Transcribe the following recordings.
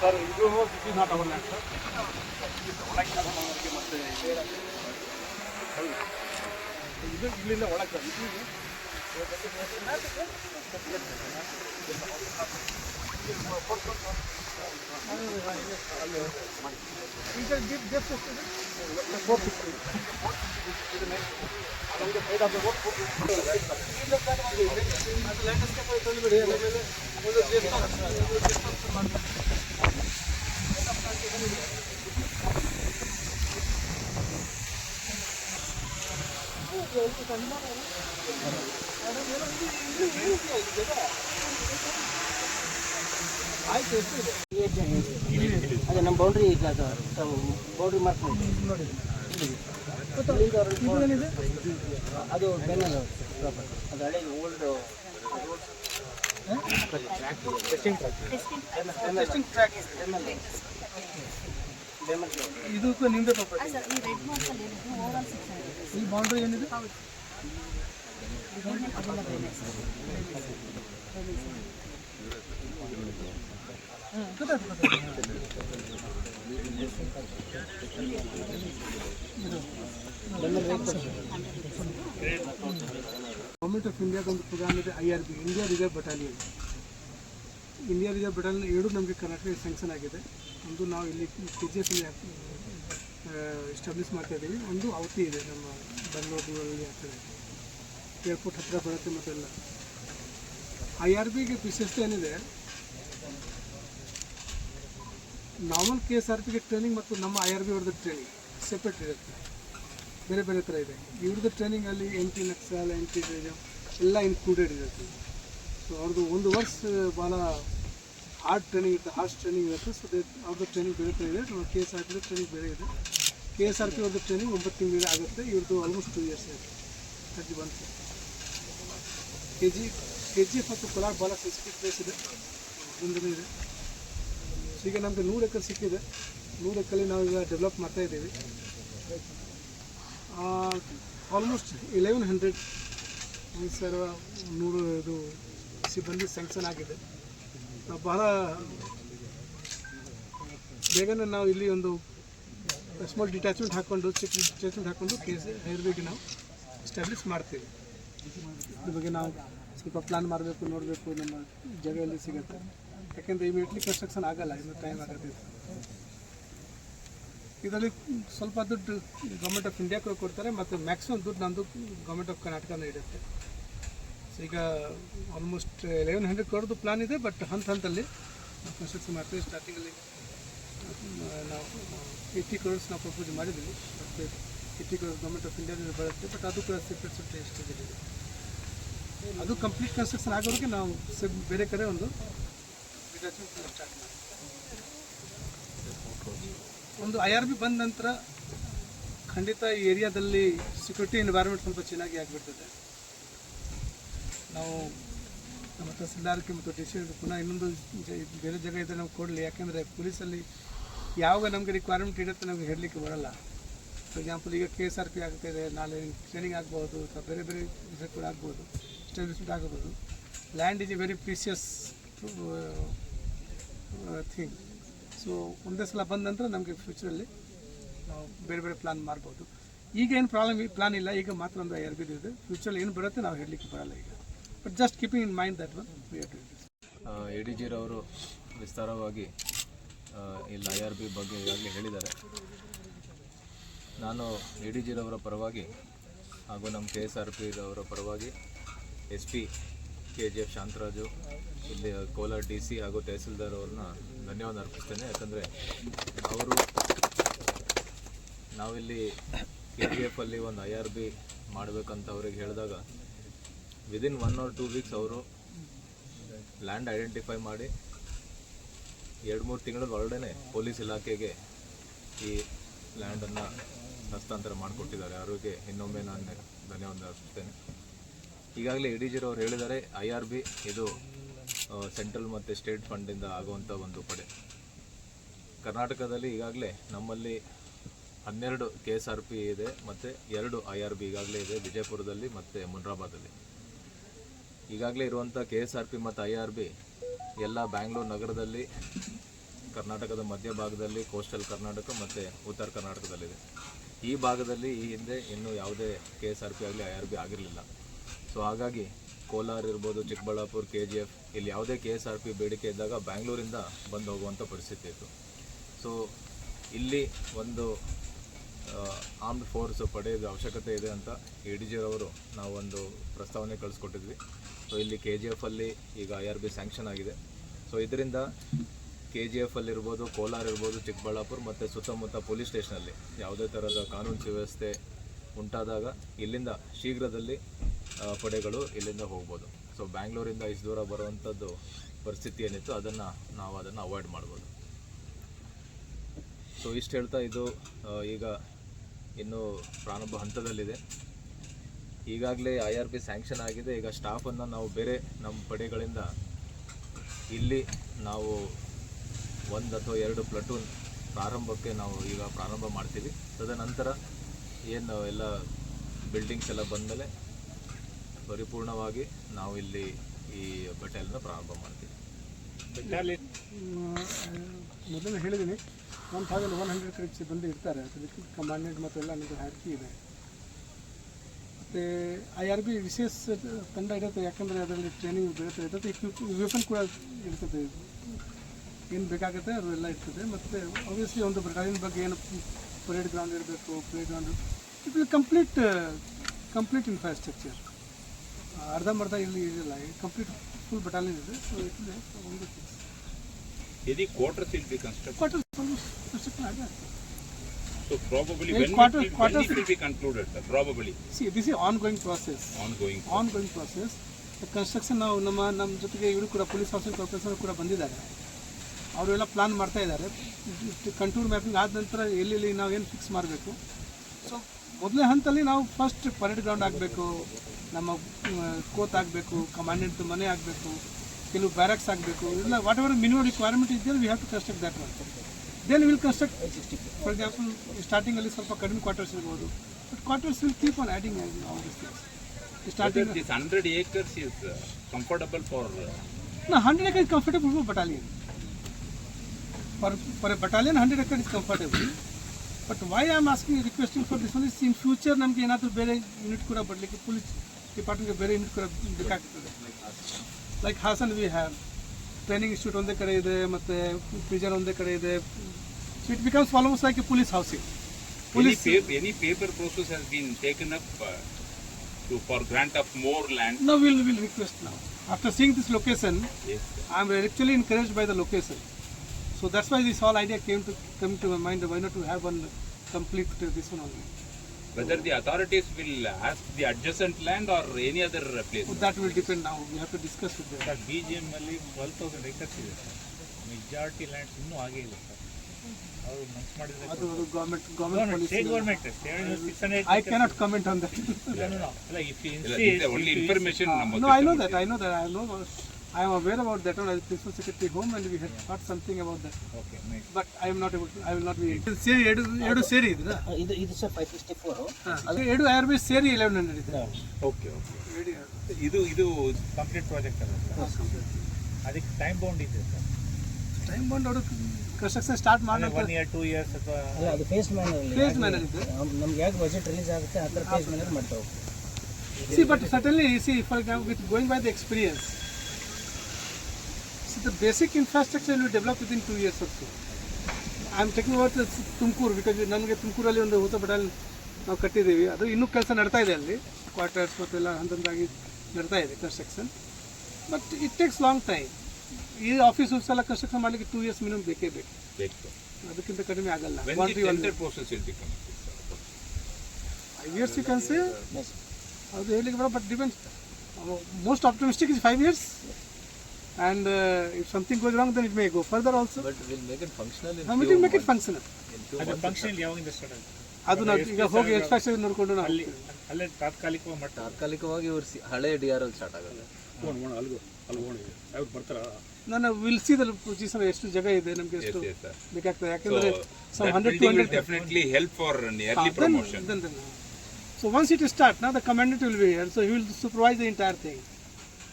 Sir ಇದು this is not our land sir ಒಳಗೆ ಅವರಿಗೆ ಮತ್ತೆ ಇದು ಇಲ್ಲಿಂದ ಒಳಗೆ ಸರ್ ಇದು ಅದೇ ನಮ್ಮ ಬೌಂಡ್ರಿ ಈಗ ಅದು ಬೌಂಡ್ರಿ ಮಾರ್ಕ್ ನೋಡಿ ಅದು ಬೆನ್ನಲ್ಲ ಪ್ರಾಪರ್ ಅದು ಹಳೆ ಓಲ್ಡ್ ಇದಕ್ಕೂ ನಿಮ್ದೇ ಪ್ರಾಪರ್ಟಿ ಈ ಬೌಂಡ್ರಿ ಏನಿದೆ ಅದೆಲ್ಲ ಬೇರೆ ಸರ್ ಗೊತ್ತಾಯ್ತು ಗೊತ್ತಾಯ್ತು ಗೌರ್ಮೆಂಟ್ ಆಫ್ ಇಂಡಿಯಾ ಒಂದು ಪ್ರೋಗ್ರಾಮ್ ಇದೆ I R B India reserve battalion India reserve battalion ಎರಡು ನಮಗೆ ಕರ್ನಾಟಕ ಸ್ಯಾಂಕ್ಷನ್ ಆಗಿದೆ. ಒಂದು ನಾವು ಇಲ್ಲಿ ಕೆ ಜಿ ಎಫ್ ಎಸ್ಟಾಬ್ಲಿಷ್ ಮಾಡ್ತಾ ಇದ್ದೀವಿ ಒಂದು ಅವತಿ ಇದೆ ನಮ್ಮ ಬೆಂಗಳೂರಿನಲ್ಲಿ ಆಗ್ತದೆ ಏರ್ಪೋರ್ಟ್ ಹತ್ತಿರ ಬರುತ್ತೆ ಮತ್ತೆಲ್ಲ. ಐ ಆರ್ ಬಿಗೆ ವಿಶೇಷತೆ ಏನಿದೆ ನಾರ್ಮಲ್ ಕೆ ಎಸ್ ಆರ್ ಪಿಗೆ ಟ್ರೈನಿಂಗ್ ಮತ್ತು ನಮ್ಮ ಐ ಆರ್ ಬಿ ಅವ್ರದ್ದು ಟ್ರೈನಿಂಗ್ ಸೆಪ್ರೇಟ್ ಇರುತ್ತೆ. ಬೇರೆ ಬೇರೆ ಥರ ಇದೆ. ಇವ್ರದ್ದು ಟ್ರೈನಿಂಗಲ್ಲಿ ಎಂಟಿ ನಕ್ಸಲ್ ಎಂಟಿ ಎಲ್ಲ ಇನ್ಕ್ಲೂಡೆಡ್ ಇರುತ್ತೆ. ಸೊ ಅವ್ರದ್ದು ಒಂದು ವರ್ಷ ಭಾಳ ಹಾರ್ಡ್ ಟ್ರೈನಿಂಗ್ ಇರುತ್ತೆ ಹಾರ್ಡ್ ಟ್ರೈನಿಂಗ್ ಇರುತ್ತೆ. ಸೊ ಅವ್ರದ್ದು ಟ್ರೈನಿಂಗ್ ಬೇರೆ ಥರ ಇದೆ. K S R P training ಬೇರೆ ಇದೆ. ಕೆ ಎಸ್ ಆರ್ ಪಿ ಅವ್ರದ್ದು ಟ್ರೈನಿಂಗ್ ಒಂಬತ್ತು ತಿಂಗಳಿಗೆ ಆಗುತ್ತೆ. ಇವ್ರದ್ದು ಆಲ್ಮೋಸ್ಟ್ ಟೂ ಇಯರ್ಸ್ ಇರುತ್ತೆ. ಥರ್ಟಿ ಬಂತು. K G K G F ಮತ್ತು ಕೊಲಾರ್ ಭಾಳ ಸೆನ್ಸಿಟಿವ್ ಪ್ಲೇಸ್ ಇದೆ. ಮುಂದೆ ಇದೆ. ಸೊ ಈಗ ನಮಗೆ ನೂರು ಎಕರೆ ಸಿಕ್ಕಿದೆ. ನೂರು ನಾವು ಈಗ ಡೆವಲಪ್ ಮಾಡ್ತಾ ಇದ್ದೀವಿ. ಆಲ್ಮೋಸ್ಟ್ ಇಲೆವೆನ್ ಹಂಡ್ರೆಡ್ ಸರ್ ನೂರು ಇದು ಸಿಬ್ಬಂದಿ ಸ್ಯಾಂಕ್ಷನ್ ಆಗಿದೆ. ಬಹಳ ಬೇಗನೆ ನಾವು ಇಲ್ಲಿ ಒಂದು ಸ್ಮಾಲ್ ಡಿಟ್ಯಾಚ್ಮೆಂಟ್ ಹಾಕ್ಕೊಂಡು ಚಿಕ್ಕ ಡಿಟ್ಯಾಚ್ಮೆಂಟ್ ಹಾಕ್ಕೊಂಡು ಕೇಸ್ ಹೈರ್ವೇಗೆ ನಾವು ಎಸ್ಟಾಬ್ಲಿಷ್ ಮಾಡ್ತೀವಿ. ಇದ್ರ ಬಗ್ಗೆ ನಾವು ಸ್ವಲ್ಪ ಪ್ಲಾನ್ ಮಾಡಬೇಕು, ನೋಡಬೇಕು, ನಮ್ಮ ಜಾಗದಲ್ಲಿ ಸಿಗುತ್ತೆ. ಯಾಕೆಂದರೆ ಇಮಿಡಿಯೇಟ್ಲಿ ಕನ್ಸ್ಟ್ರಕ್ಷನ್ ಆಗಲ್ಲ, ಇನ್ನೂ ಟೈಮ್ ಆಗುತ್ತೆ ಇದರಲ್ಲಿ ಸ್ವಲ್ಪ ದುಡ್ಡು ಗೌರ್ಮೆಂಟ್ ಆಫ್ ಇಂಡಿಯಾಕ್ಕೆ ಕೊಡ್ತಾರೆ, ಮತ್ತು ಮ್ಯಾಕ್ಸಿಮಮ್ ದುಡ್ಡು ನಂದು ಗೌರ್ಮೆಂಟ್ ಆಫ್ ಕರ್ನಾಟಕನೇ ಇಡುತ್ತೆ ಸೊ ಈಗ ಆಲ್ಮೋಸ್ಟ್ ಎಲೆವೆನ್ ಹಂಡ್ರೆಡ್ ಕೊಡೋದು ಪ್ಲಾನ್ ಇದೆ ಬಟ್ ಹಂತ ಹಂತಲ್ಲಿ ನಾವು ಕನ್ಸ್ಟ್ರಕ್ಷನ್ ಮಾಡ್ತೀವಿ. ಸ್ಟಾರ್ಟಿಂಗಲ್ಲಿ ನಾವು ಏಯ್ಟಿ ಕ್ರೋರ್ಸ್ ನಾವು ಪ್ರಪೋಸ್ ಮಾಡಿದ್ದೀವಿ. ಮತ್ತು ಏಯ್ಟಿ ಕ್ರೋರ್ಸ್ ಗೌರ್ಮೆಂಟ್ ಆಫ್ ಇಂಡಿಯಾದಿಂದ ಬರುತ್ತೆ ಬಟ್ ಅದು ಕೂಡ ಸೆಪ್ರೇಟ್ ಎಷ್ಟು ಇದೆ ಅದು ಕಂಪ್ಲೀಟ್ ಕನ್ಸ್ಟ್ರಕ್ಷನ್ ಆಗೋರಿಗೆ ನಾವು ಬೇರೆ ಕಡೆ ಒಂದು ಒಂದು ಐ ಆರ್ ಬಿ ಬಂದ ನಂತರ ಖಂಡಿತ ಈ ಏರಿಯಾದಲ್ಲಿ ಸೆಕ್ಯೂರಿಟಿ ಎನ್ವೈರ್ಮೆಂಟ್ ಸ್ವಲ್ಪ ಚೆನ್ನಾಗಿ ಆಗಿಬಿಡ್ತದೆ. ನಾವು ನಮ್ಮ ತಹಸೀಲ್ದಾರ್ಗೆ ಮತ್ತು ಡಿ ಸಿ ಪುನಃ ಇನ್ನೊಂದು ಬೇರೆ ಜಾಗ ಇದ್ದರೆ ನಾವು ಕೊಡಲಿ, ಯಾಕೆಂದರೆ ಪೊಲೀಸಲ್ಲಿ ಯಾವಾಗ ನಮಗೆ ರಿಕ್ವೈರ್ಮೆಂಟ್ ಇಡುತ್ತೆ ನಮಗೆ ಹೇಳಲಿಕ್ಕೆ ಬರಲ್ಲ. ಫಾರ್ ಎಕ್ಸಾಂಪಲ್ ಈಗ ಕೆ ಎಸ್ ಆರ್ ಪಿ ಆಗ್ತಾಯಿದೆ ನಾಳೆ ಟ್ರೈನಿಂಗ್ ಆಗ್ಬೋದು, ಅಥವಾ ಬೇರೆ ಬೇರೆ ಕೂಡ ಆಗ್ಬೋದು. ಎಸ್ಟಾಬ್ಲಿಷ್ಮೆಂಟ್ ಆಗಬಹುದು land is a very precious thing so ಒಂದೇ ಸಲ ಬಂದ ನಂತರ ನಮಗೆ ಫ್ಯೂಚರಲ್ಲಿ ನಾವು ಬೇರೆ ಬೇರೆ ಪ್ಲಾನ್ ಮಾಡ್ಬೋದು. ಈಗ ಏನು ಪ್ರಾಬ್ಲಮ್ ಪ್ಲಾನ್ ಇಲ್ಲ ಈಗ ಮಾತ್ರ ಒಂದು ಎರಡು ಆರ್ ಬಿ ಇದೆ. ಫ್ಯೂಚರಲ್ಲಿ ಏನು ಬರುತ್ತೆ ನಾವು ಹೇಳಲಿಕ್ಕೆ ಬರಲ್ಲ ಈಗ. But just keeping in mind that one A D ಜಿರವರು ವಿಸ್ತಾರವಾಗಿ ಆ, ಇಲ್ಲಿ ಐ ಆರ್ ಬಿ ಬಗ್ಗೆ ಈಗಾಗಲೇ ಹೇಳಿದ್ದಾರೆ. ನಾನು ಎ ಡಿ ಜಿರವರ ಪರವಾಗಿ ಹಾಗೂ ನಮ್ಮ ಕೆ ಎಸ್ ಆರ್ ಪಿ ರವರ ಪರವಾಗಿ S P K G F Shantharaju, ಇಲ್ಲಿ ಕೋಲಾರ ಡಿ ಸಿ ಹಾಗೂ ತಹಸೀಲ್ದಾರ್ ಅವ್ರನ್ನ ಧನ್ಯವಾದ ಅರ್ಪಿಸ್ತೇನೆ. ಯಾಕಂದರೆ ಅವರು ನಾವಿಲ್ಲಿ ಕೆ ಜಿ ಎಫಲ್ಲಿ ಒಂದು ಐ ಆರ್ ಬಿ ಮಾಡಬೇಕಂತ ಅವ್ರಿಗೆ ಹೇಳಿದಾಗ within one or two weeks ಅವರು ಲ್ಯಾಂಡ್ ಐಡೆಂಟಿಫೈ ಮಾಡಿ ಎರಡು ಮೂರು ತಿಂಗಳ ಒಳಗಡೆ ಪೊಲೀಸ್ ಇಲಾಖೆಗೆ ಈ ಲ್ಯಾಂಡನ್ನು ಹಸ್ತಾಂತರ ಮಾಡಿಕೊಟ್ಟಿದ್ದಾರೆ. ಅವರಿಗೆ ಇನ್ನೊಮ್ಮೆ ನಾನು ಧನ್ಯವಾದ ಅರ್ಪಿಸ್ತೇನೆ. ಈಗಾಗಲೇ ಡಿ ಅವ್ರು ಹೇಳಿದ್ದಾರೆ ಐ ಆರ್ ಬಿ ಇದು ಸೆಂಟ್ರಲ್ ಮತ್ತು ಸ್ಟೇಟ್ ಫಂಡಿಂದ ಆಗುವಂಥ ಒಂದು ಪಡೆ. ಕರ್ನಾಟಕದಲ್ಲಿ ಈಗಾಗಲೇ ನಮ್ಮಲ್ಲಿ ಹನ್ನೆರಡು ಕೆ ಎಸ್ ಆರ್ ಪಿ ಇದೆ, ಮತ್ತು ಎರಡು ಐ ಆರ್ ಬಿ ಈಗಾಗಲೇ ಇದೆ, ವಿಜಯಪುರದಲ್ಲಿ ಮತ್ತು ಮುನ್ರಾಬಾದಲ್ಲಿ ಈಗಾಗಲೇ ಇರುವಂಥ ಕೆ ಎಸ್ ಆರ್ ಪಿ ಮತ್ತು ಐ ಆರ್ ಬಿ ಎಲ್ಲ ಬ್ಯಾಂಗ್ಳೂರು ನಗರದಲ್ಲಿ, ಕರ್ನಾಟಕದ ಮಧ್ಯಭಾಗದಲ್ಲಿ ಕೋಸ್ಟಲ್ ಕರ್ನಾಟಕ ಮತ್ತು ಉತ್ತರ ಕರ್ನಾಟಕದಲ್ಲಿದೆ. ಈ ಭಾಗದಲ್ಲಿ ಈ ಹಿಂದೆ ಇನ್ನೂ ಯಾವುದೇ ಕೆ ಎಸ್ ಆರ್ ಪಿ ಆಗಲಿ ಐ ಆರ್ ಬಿ ಆಗಿರಲಿಲ್ಲ. ಸೊ ಹಾಗಾಗಿ ಕೋಲಾರ ಇರ್ಬೋದು, ಚಿಕ್ಕಬಳ್ಳಾಪುರ ಕೆ ಜಿ ಎಫ್ ಇಲ್ಲಿ ಯಾವುದೇ ಕೆ ಎಸ್ ಆರ್ ಪಿ ಬೇಡಿಕೆ ಇದ್ದಾಗ ಬ್ಯಾಂಗ್ಳೂರಿಂದ ಬಂದು ಹೋಗುವಂಥ ಪರಿಸ್ಥಿತಿ ಇತ್ತು. ಸೊ ಇಲ್ಲಿ ಒಂದು ಆರ್ಮ್ಡ್ ಫೋರ್ಸ್ ಪಡೆಯೋದು ಅವಶ್ಯಕತೆ ಇದೆ ಅಂತ ಎ ಡಿ ಜಿಯವರು ನಾವೊಂದು ಪ್ರಸ್ತಾವನೆ ಕಳಿಸ್ಕೊಟ್ಟಿದ್ವಿ. ಸೊ ಇಲ್ಲಿ ಕೆ ಜಿ ಎಫಲ್ಲಿ ಈಗ ಐ ಆರ್ ಬಿ ಸ್ಯಾಂಕ್ಷನ್ ಆಗಿದೆ. ಸೊ ಇದರಿಂದ ಕೆ ಜಿ ಎಫ್ ಅಲ್ಲಿರ್ಬೋದು ಕೋಲಾರ ಇರ್ಬೋದು, ಚಿಕ್ಕಬಳ್ಳಾಪುರ ಮತ್ತು ಸುತ್ತಮುತ್ತ ಪೊಲೀಸ್ ಸ್ಟೇಷನಲ್ಲಿ ಯಾವುದೇ ಥರದ ಕಾನೂನು ಸುವ್ಯವಸ್ಥೆ ಉಂಟಾದಾಗ ಇಲ್ಲಿಂದ ಶೀಘ್ರದಲ್ಲಿ ಪಡೆಗಳು ಇಲ್ಲಿಂದ ಹೋಗ್ಬೋದು. ಸೊ ಬ್ಯಾಂಗ್ಳೂರಿಂದ ಇಷ್ಟು ದೂರ ಬರುವಂಥದ್ದು ಪರಿಸ್ಥಿತಿ ಏನಿತ್ತು, ಅದನ್ನು ನಾವು ಅದನ್ನು ಅವಾಯ್ಡ್ ಮಾಡ್ಬೋದು. ಸೊ ಇಷ್ಟು ಹೇಳ್ತಾ ಇದು ಈಗ ಇನ್ನೂ ಪ್ರಾರಂಭ ಹಂತದಲ್ಲಿದೆ. ಈಗಾಗಲೇ ಐ ಆರ್ ಪಿ ಸ್ಯಾಂಕ್ಷನ್ ಆಗಿದೆ. ಈಗ ಸ್ಟಾಫನ್ನು ನಾವು ಬೇರೆ ನಮ್ಮ ಪಡೆಗಳಿಂದ ಇಲ್ಲಿ ನಾವು ಒಂದು ಅಥವಾ ಎರಡು ಪ್ಲಟೂನ್ ಪ್ರಾರಂಭಕ್ಕೆ ನಾವು ಈಗ ಪ್ರಾರಂಭ ಮಾಡ್ತೀವಿ. ತದನಂತರ ಏನು ಎಲ್ಲ ಬಿಲ್ಡಿಂಗ್ಸ್ ಎಲ್ಲ ಬಂದಮೇಲೆ ಪರಿಪೂರ್ಣವಾಗಿ ನಾವು ಇಲ್ಲಿ ಈ ಬಟಾಲಿಯನ್ನ ಪ್ರಾರಂಭ ಮಾಡ್ತೀವಿ. ಮೊದಲು ಹೇಳಿದ್ದೀನಿ ಒನ್ ಥೌಸಂಡ್ ಒನ್ ಹಂಡ್ರೆಡ್ ಕ್ರಿಪ್ಸ್ ಬಂದು ಇರ್ತಾರೆ ಅದಕ್ಕೆ ಕಮಾಂಡೆಂಟ್ ಮತ್ತು ಎಲ್ಲ ನಮಗೆ ಹಾಕಿ ಇದೆ. ಮತ್ತು ಐ ಆರ್ ಬಿ ವಿಶೇಷ ತಂಡ ಇರುತ್ತೆ, ಯಾಕಂದರೆ ಅದರಲ್ಲಿ ಟ್ರೈನಿಂಗ್ ಬೇರೆ ಇರ್ತದೆ ವೆಪನ್ ಕೂಡ ಇರ್ತದೆ. ಏನು ಬೇಕಾಗುತ್ತೆ ಅದೆಲ್ಲ ಇರ್ತದೆ, ಮತ್ತು ಆಬ್ವಿಯಸ್ಲಿ ಒಂದು ಬಟಾಲಿಯನ್ ಬಗ್ಗೆ ಏನು ಪರೇಡ್ ಗ್ರೌಂಡ್ ಇರಬೇಕು ಪ್ಲೇ ಗ್ರೌಂಡ್ ಇದು ಕಂಪ್ಲೀಟ್ ಕಂಪ್ಲೀಟ್ ಇನ್ಫ್ರಾಸ್ಟ್ರಕ್ಚರ್ ಅರ್ಧಂಬರ್ಧ ಇಲ್ಲಿ ಇರಲಿಲ್ಲ. ಕಂಪ್ಲೀಟ್ ಫುಲ್ ಬಟಾಲಿಯನ್ ಇದೆ. ಸೊ ಇಲ್ಲಿ ಒಂದು Any quarter will be constructed. Quarter construction ಆಗಿದೆ. So probably when when, quarter it, be when quarters- it will be concluded, sir? probably. Ongoing is ongoing process ongoing. Ongoing process construction ನಾವು ನಮ್ಮ ನಮ್ಮ ಜೊತೆಗೆ ಇವರು ಕೂಡ police officer corporation ಕೂಡ ಬಂದಿದ್ದಾರೆ. ಅವರೆಲ್ಲ ಪ್ಲಾನ್ ಮಾಡ್ತಾ ಇದ್ದಾರೆ. ಕಂಟೂರ್ ಮ್ಯಾಪಿಂಗ್ ಆದ ನಂತರ ಎಲ್ಲೆಲ್ಲಿ ನಾವು ಏನು ಫಿಕ್ಸ್ ಮಾಡಬೇಕು? ಸೊ ಮೊದಲನೇ ಹಂತಲ್ಲಿ ನಾವು ಫಸ್ಟ್ ಪರೇಡ್ ಗ್ರೌಂಡ್ ಆಗಬೇಕು. ನಮ್ಮ ಕೋತ್ ಆಗಬೇಕು ಕಮಾಂಡೆಂಟ್ ಮನೆ ಆಗಬೇಕು ಕೆಲವು ಬ್ಯಾರಕ್ಸ್ ಆಗಬೇಕು ಇಲ್ಲ ವಾಟ್ ಎವರ್ ಮಿನಿಮಮ್ ರಿಕ್ವೈರ್ಮೆಂಟ್ ಇದೆಯಲ್ಲ we have to construct that one then will construct for example ಸ್ಟಾರ್ಟಿಂಗಲ್ಲಿ ಸ್ವಲ್ಪ ಕಡಿಮೆ ಕ್ವಾರ್ಟರ್ಸ್ ಇರ್ಬೋದು but quarters will keep on adding all this things starting is 100 acres is comfortable for uh, No, 100 acre is battalion battalion. For, for a battalion, 100 acre is comfortable. But why I am asking, requesting for this one is in ನಮಗೆ ಏನಾದರೂ ಬೇರೆ unit ಕೂಡ ಬರಲಿಕ್ಕೆ police ಡಿಪಾರ್ಟ್ಮೆಂಟ್ಗೆ ಬೇರೆ unit ಕೂಡ ಬೇಕಾಗ್ತದೆ like Hassan we have training institute ಒಂದೇ ಕಡೆ ಇದೆ ಮತ್ತು ಪ್ರಿಜನ್ ಒಂದೇ ಕಡೆ ಇದೆ so it becomes almost like a police housing any, Police- paper, any paper process has been taken up uh, to, for grant of more land? Now we'll, we'll request now. After seeing this location, Yes. sir. I am actually encouraged by the location. So that's why this whole idea came to come to my mind. Why not to have one complete uh, this one only? Whether the authorities will ask the adjacent land or any other uh, place. So that will depend now. We have to discuss with them. Sir, BGM ಅಲ್ಲಿ twelve thousand acres ಇದೆ sir majority lands ಇನ್ನೂ ಆಗೇ ಇಲ್ಲ sir ಅವರು ಮನ್ಸು ಮಾಡಿದ್ರೆ ಅದು government government state policy. Government six hundred I cannot comment on that. ಅಲ್ಲ ಇಫ್ ಇಲ್ಲ, this is the only information ನಮ್ಮ no, I know that. I am aware about that one. as principal secretary home and we had thought something about that. Okay, nice. But I am not able to. I will not be. ಸೇರಿ ಎರಡು ಎರಡು ಸೇರಿ Edu, ಇದು ಇದು sir five sixty four ಎರಡು Edu, R B ಸೇರಿ Okay, hundred ಇದೆ okay okay complete ಇದು ಇದು ಕಂಪ್ಲೀಟ್ ಪ್ರಾಜೆಕ್ಟ್ ಅಲ್ಲ ಸರ್ ಅದಕ್ಕೆ ಟೈಮ್ ಬೌಂಡ್ ಇದೆ ಸರ್ ಟೈಮ್ ಬಂದು ಅವರು ಕನ್ಸ್ಟ್ರಕ್ಷನ್ ಸ್ಟಾರ್ಟ್ ಮಾಡಿ ಒನ್ ಇಯರ್ ಟೂ ಇಯರ್ಸ್ ಅಥವಾ ಅಲ್ಲ ಅದು ಫೇಸ್ ಮ್ಯಾನರ್ Phase manner ಇದೆ. ನಮ್ಗೆ ಯಾಕೆ ಬಜೆಟ್ ರಿಲೀಸ್ ಆಗುತ್ತೆ ಆ ಥರ ಫೇಸ್ ಮ್ಯಾನರ್ ಮಾಡ್ತಾ ಹೋಗ್ತೀವಿ See, but certainly, you see, for example, going going by the experience, see, the basic infrastructure will develop within two years or so. I'm am talking about Tumkur because ನನಗೆ ತುಮಕೂರಲ್ಲಿ ಒಂದು ಹೊಸ ಬಟಾಲ್ ನಾವು ಕಟ್ಟಿದ್ದೀವಿ. ಅದು ಇನ್ನೂ ಕೆಲಸ ನಡ್ತಾ ಇದೆ ಅಲ್ಲಿ. ಕ್ವಾರ್ಟರ್ಸ್ ಮತ್ತು ಎಲ್ಲ ಹಂತದಾಗಿ ನಡ್ತಾ ಇದೆ construction but it takes long time ಈ ಆಫೀಸ್ ಎಲ್ಲ ಕನ್ಸ್ಟ್ರಕ್ಷನ್ ಮಾಡಲಿಕ್ಕೆ ಟೂ ಇಯರ್ಸ್ ಮಿನಿಮಮ್ ಬೇಕೇ ಬೇಕು. ಅದಕ್ಕಿಂತ ಕಡಿಮೆ ಆಗಲ್ಲ. Be? Five years you can say ಅದು ಹೇಳಿಕ್ಕೆ ಬರೋ but depends most optimistic is five years and if something goes wrong then it may go further also but will make it functional will make it function ಅದು function ಯಾವಾಗಿಂದ start ಅದು ನಾವು ಈಗ ಹೋಗಿ express ನೋಡ್ಕೊಂಡು ನಾವು ಅಲ್ಲಿ ಅಲ್ಲೇ ತಾತ್ಕಾಲಿಕವಾಗಿ ಮಟ್ಟ ತಾತ್ಕಾಲಿಕವಾಗಿ ಇವ್ರು ಸಿ- ಹಳೆ ಡಿ ಆರ್ ಅಲ್ಲಿ ಸ್ಟಾರ್ಟ್ ನಾನು ವಿಲ್ ಸಿ ದ ಪೊಸಿಷನ್ ಎಷ್ಟು ಜಾಗ ಇದೆ ನಮಗೆ ಎಷ್ಟು ಬೇಕಾಗ್ತದೆ. So ಯಾಕಂದ್ರೆ some that hundred two building will hundred definitely help for an early promotion. So once it start ನಾ the commandant will be so he will supervise the entire thing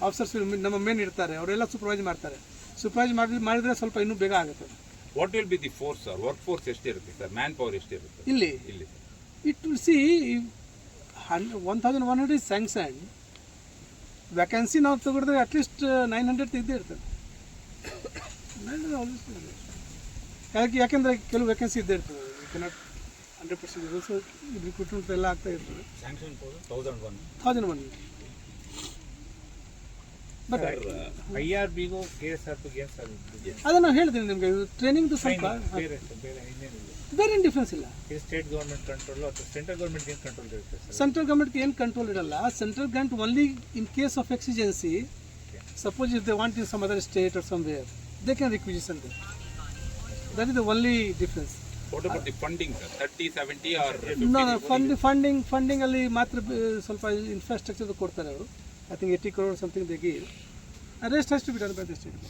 officers ನಮ್ಮ main ಇರ್ತಾರೆ ಅವರೆಲ್ಲ supervise ಮಾಡ್ತಾರೆ. Supervise ಮಾಡಿ ಮಾಡಿದ್ರೆ ಸ್ವಲ್ಪ ಇನ್ನೂ ಬೇಗ ಆಗುತ್ತೆ. What will be the force sir work force ಎಷ್ಟಿರುತ್ತೆ ಸರ್ ಮ್ಯಾನ್ ಪವರ್ ಎಷ್ಟಿರುತ್ತೆ? ಇಲ್ಲಿ. ಇಲ್ಲಿ. It will see one thousand one hundred sanction vacancy ನಾವು ತಗೊಂಡ್ರೆ ಅಟ್ಲೀಸ್ಟ್ ನೈನ್ ಹಂಡ್ರೆಡ್ ಇದ್ದೇ ಇರ್ತದೆ. ಯಾಕೆ ಯಾಕೆಂದ್ರೆ ಕೆಲವು ವ್ಯಾಕೆನ್ಸಿ ಇದ್ದೇ ಇರ್ತದೆ. ಕೆನಾಟ್ ಹಂಡ್ರೆಡ್ ಪರ್ಸೆಂಟ್ ರಿಕ್ರೂಟ್ಮೆಂಟ್ ಎಲ್ಲ ಆಗ್ತಾ ಇರ್ತದೆ. Thousand one thousand one I R ಬಿಗೂ K S R ಪಿಗೆ ಏನು ಸರ್ ಅದನ್ನು ನಾವು ಹೇಳ್ತೀನಿ ನಿಮಗೆ ಟ್ರೈನಿಂಗ್ದು ಸ್ವಲ್ಪ ಬೇರೆ ಬೇರೆ ಬೇರೆ ಏನು ಡಿಫ್ರೆನ್ಸ್ ಇಲ್ಲ? ಸ್ಟೇಟ್ ಗೌರ್ಮೆಂಟ್ ಕಂಟ್ರೋಲ್ ಅಥವಾ ಸೆಂಟ್ರಲ್ ಗೌರ್ಮೆಂಟ್ ಏನು ಕಂಟ್ರೋಲ್ ಇರುತ್ತೆ ಸರ್ ಸೆಂಟ್ರಲ್ ಗೌರ್ಮೆಂಟ್ಗೆ ಏನು ಕಂಟ್ರೋಲ್ ಇರಲ್ಲ central government only in case of exigency suppose if they want in some other state or somewhere they can requisition they that is the only difference what about the funding sir thirty seventy or fund funding funding ಅಲ್ಲಿ ಮಾತ್ರ ಸ್ವಲ್ಪ infrastructure ಕೊಡ್ತಾರೆ ಅವರು. I think eighty crore something they give rest has to be done by the state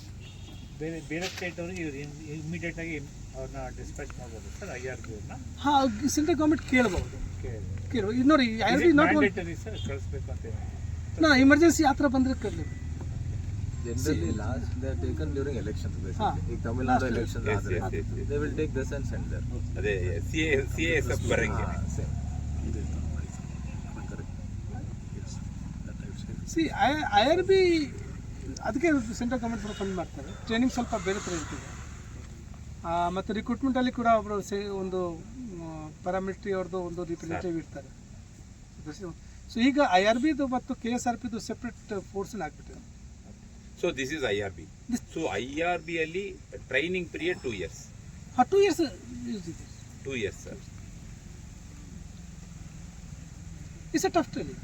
ಬೇರೆ ಬೇರೆ state ಅವರು ಇವ್ರು immediate ಆಗಿ ಅವ್ರನ್ನ ಡಿಸ್ಪ್ಯಾಚ್ ಮಾಡ್ಬೋದು ಸರ್ ಐ ಆರ್ ಅವ್ರನ್ನ ಹಾಂ ಸೆಂಟ್ರಲ್ ಗೌರ್ಮೆಂಟ್ ಕೇಳ್ಬೋದು. ಕೇಳ್ಬೋದು. ಇದು ನೋಡಿ I R B not sir ಕಳಿಸ್ಬೇಕು ಅಂತ ನಾ ಎಮರ್ಜೆನ್ಸಿ ಆ ಥರ ಬಂದರೆ curly. Generally last they taken during elections basically ಈಗ ತಮಿಳ್ನಾಡು ಎಲೆಕ್ಷನ್ Yes, ಆದ್ರೆ. They will take this and send there ಅದೇ C A C A S F ಬರಂಗೆ. C I I R B ಅದಕ್ಕೆ ಸೆಂಟ್ರಲ್ ಗೌರ್ಮೆಂಟ್ ಕೂಡ fund ಮಾಡ್ತಾರೆ. Training ಸ್ವಲ್ಪ ಬೇರೆ ಥರ ಇರ್ತದೆ. ಮತ್ತು ರಿಕ್ರೂಟ್ಮೆಂಟಲ್ಲಿ ಕೂಡ ಒಬ್ಬರು ಸೇ ಒಂದು ಪ್ಯಾರಾಮಿಲಿಟ್ರಿ ಅವ್ರದ್ದು ಒಂದು ರಿಪ್ರೆಸೆಂಟೇಟಿವ್ ಇರ್ತಾರೆ. ಸೊ ಈಗ ಐ ಆರ್ ಬಿದು ಮತ್ತು ಕೆ ಎಸ್ ಆರ್ ಪಿದು ಸೆಪ್ರೇಟ್ ಫೋರ್ಸ್ನ ಹಾಕ್ಬಿಟ್ಟಿದೆ so this is I R B. So I R B ಅಲ್ಲಿ ಟ್ರೈನಿಂಗ್ ಪೀರಿಯಡ್ ಟೂ ಇಯರ್ಸ್ ಹಾಂ ಟೂ ಇಯರ್ಸ್ ಯೂಸ್ ಇದೆ. Two years sir it's a tough training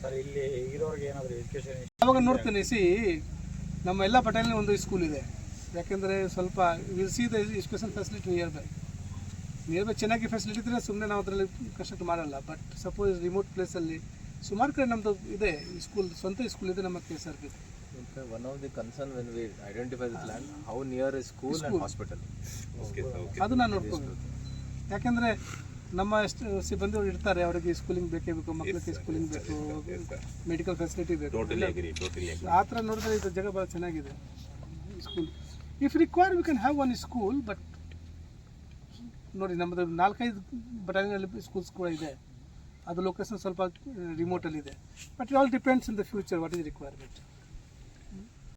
sir ಇಲ್ಲಿ ಇರೋರಿಗೆ ಏನಾದರೂ ಎಜುಕೇಶನ್ ಅವಾಗ ನೋಡ್ತೀನಿ ಸಿ ನಮ್ಮ ಎಲ್ಲ ಪಟೇಲ್ನ ಒಂದು ಸ್ಕೂಲ್ ಇದೆ. ಯಾಕೆಂದರೆ ಸ್ವಲ್ಪ will see the education facility nearby nearby ಚೆನ್ನಾಗಿ ಫೆಸಿಲಿಟಿ ಇದ್ರೆ ಸುಮ್ಮನೆ ನಾವು ಅದರಲ್ಲಿ ಕನ್ಸ್ಟ್ರಕ್ಟ್ ಮಾಡಲ್ಲ. ಬಟ್ ಸಪೋಸ್ ರಿಮೋಟ್ ಪ್ಲೇಸಲ್ಲಿ ಸುಮಾರು ಕಡೆ ನಮ್ಮದು ಇದೆ ಸ್ಕೂಲ್ ಸ್ವಂತ ಸ್ಕೂಲ್ ಇದೆ ನಮ್ಮ K S R B one of the concern when we identify this land how near is school and hospital okay sir okay ಅದು ನಾನು ನೋಡ್ಕೋಬೇಕು ಯಾಕೆಂದರೆ ನಮ್ಮ ಎಷ್ಟು ಸಿಬ್ಬಂದಿಗಳು ಇರ್ತಾರೆ ಅವರಿಗೆ ಸ್ಕೂಲಿಂಗ್ ಬೇಕೇ ಬೇಕು ಮಕ್ಕಳಿಗೆ ಸ್ಕೂಲಿಂಗ್ ಬೇಕು ಮೆಡಿಕಲ್ ಫೆಸಿಲಿಟಿ ಬೇಕು. ಆ ಥರ ನೋಡಿದ್ರೆ ಇದು ಜಾಗ ಭಾಳ ಚೆನ್ನಾಗಿದೆ. School if require we can have one school but ನೋಡಿ ನಮ್ಮದು ನಾಲ್ಕೈದು ಬಟಾಲಿಯಲ್ಲಿ ಸ್ಕೂಲ್ಸ್ ಕೂಡ ಇದೆ. ಅದು ಲೊಕೇಶನ್ ಸ್ವಲ್ಪ ರಿಮೋಟಲ್ಲಿದೆ but it all depends in the future what is requirement